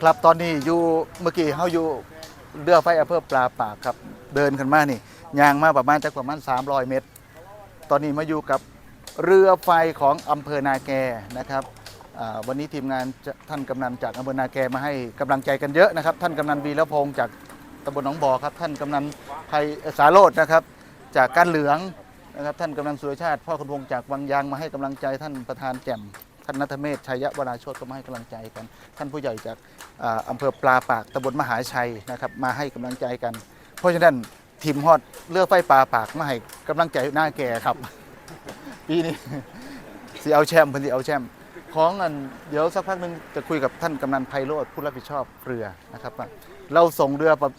ครับตอนนี้อยู่เมื่อกี้เฮาอยู่เรือไฟอำเภอปลาปากครับเดินกันมานี่ยางมาประมาณจากประมาณ 300 เมตร ตอนนี้มาอยู่กับเรือไฟของอำเภอนาแกนะครับวันนี้ทีมงานท่านกำนันจากอำเภอนาแกมาให้กำลังใจกันเยอะนะครับ ท่านกำนันวีระพงศ์จากตำบลหนองบ่อครับ ท่านกำนันไพสาโรจน์นะครับ จากการเหลืองนะครับ ท่านกำนันสุรชาติ พ่อคุณวงจากวังยางมาให้กำลังใจท่านประธานแจ่ม ท่านนัทเมธชัยวราโชตก็มาให้กำลังใจกัน ท่านผู้ใหญ่จากอ่าอำเภอปลาปากตำบลมหาชัยนะครับมาให้กำลังใจกัน เพราะฉะนั้นทีมฮอดเลือกไฟปลาปากมาให้กำลังใจหน้าแก่ครับ ปีนี้สิเอาแชมป์เพิ่นสิเอาแชมป์ของอันเดี๋ยวสักพักหนึ่งจะคุยกับท่านกำนันไพโรธผู้รับผิดชอบเรือนะครับว่าเราส่งเรือประ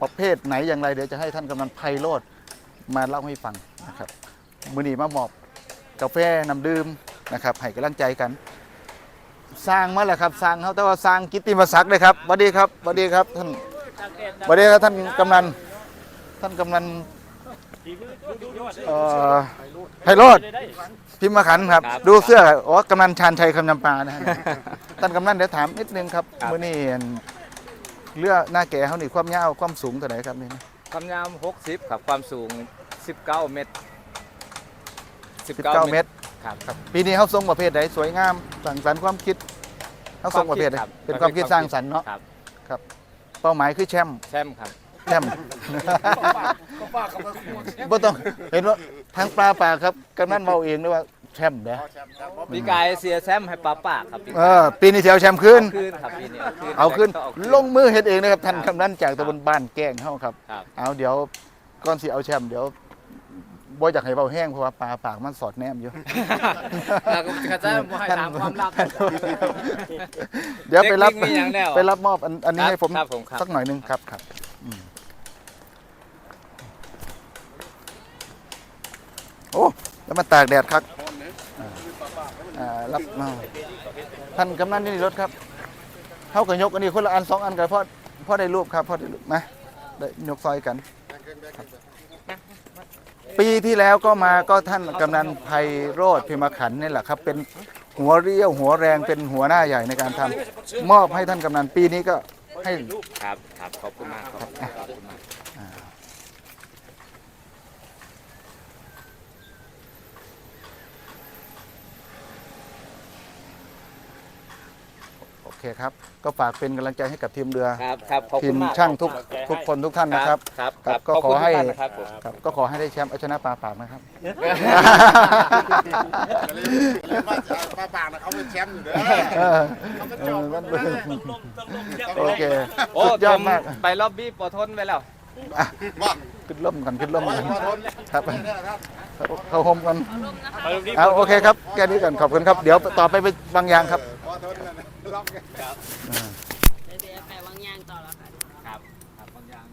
ประเภทไหนอย่างไรเดี๋ยวจะให้ท่านกำนันไพโรธมาเล่าให้ฟังนะครับมือนีมามอบกาแฟน้ำดื่ม นะครับให้กำลังใจกัน สร้างมาแล้วครับ สร้างเขาแต่ว่าสร้างกิตติมศักดิ์เลยครับสวัสดีครับสวัสดีครับท่านสวัสดีครับท่านกำนันท่านกำนันเอ่อไพโรธพิมพ์มาขันครับครับ ดูเสื้ออ๋อกำนันชานชัยคำนำปานะฮะท่านกำนันเดี๋ยวถามนิดนึงครับครับมื่อนี้อันเรือหน้าแก่เขานี่ความยาวความสูงเท่าไหร่ครับนี่ความยาว60ครับความสูง 19 เมตร 19 เมตร ครับครับปีนี้เขาทรงประเภทไหนสวยงามสั่งสรรค์ความคิดเขาทรงประเภทไหนครับเป็นความคิดสร้างสรรค์เนาะครับ เป้าหมายคือแชมป์แชมป์ครับแชมป์บ่ต้องเห็นว่าทางปลาปากครับกำนันเมาเองด้วยว่าแชมป์เด้อปีกายเสียแชมป์ให้ปลาปากครับปีเออปีนี้สิเที่ยวแชมป์ขึ้นขึ้นครับปีนี้เอาขึ้นก็ลงมือเฮ็ดเองนะครับท่านกำนันจากตำบลบ้านแก้งเฮาครับครับเอาเดี๋ยวก่อนสิเอาแชมป์เดี๋ยว บ่อยากให้เบาแห้งเพราะว่าปลาปากมันสอดแนมอยู่ แล้วก็จะจะบ่ให้ถามความลับ เดี๋ยวไปรับเทคนิคมีอย่างแล้วไปรับมอบอันอันนี้ครับให้ผมครับผมครับ สักหน่อยหนึงครับครับอืมโอ้แล้วมาตากแดดครับอ่าอ่ารับมาท่านกำนันนี่รถครับเท่ากับยกอันนี้คนละอันสองอันกันเพราะเพราะได้รูปครับเพราะได้รูปนะ ได้ยกซอยกันปีที่แล้วก็มาก็ท่านกำนันไพโรธพิมขันธ์นี่แหละครับ เป็นหัวเรี่ยวหัวแรงเป็นหัวหน้าใหญ่ในการทำมอบให้ท่านกำนันปีนี้ก็ให้ ครับ ครับ ขอบคุณมากครับขอบคุณมาก เคครับ ก็ฝากเป็นกำลังใจให้กับทีมเรือ ครับครับขอบทีคุมณมากช่างทุกทุกคนทุกท่านนะครับ ครับคครัรับบก็ขอบขอคุณให้ ทุกท่านนะครับผมครับก็ขอให้ได้แชมป์เอาชนะปลาปากนะครับปลาปากนะเขาเป็นแชมป์อยู่เด้อเออเออนั่นเป็น โอเคโอ้สุดยอดมากผไปล็อบบี้ปอทนไปแล้ว ว่าขึ้นล่มกันขึ้นล่มกันพอทนครับ เข้าโฮมกันเอาโอเคครับ แค่นี้ก่อนขอบคุณครับ เดี๋ยวต่อไปเป็นบางอย่างครับ พอทนล็อกไงเดี๋ยวไปวางยางต่อแล้วค่ะ ครับครับบางอย่าง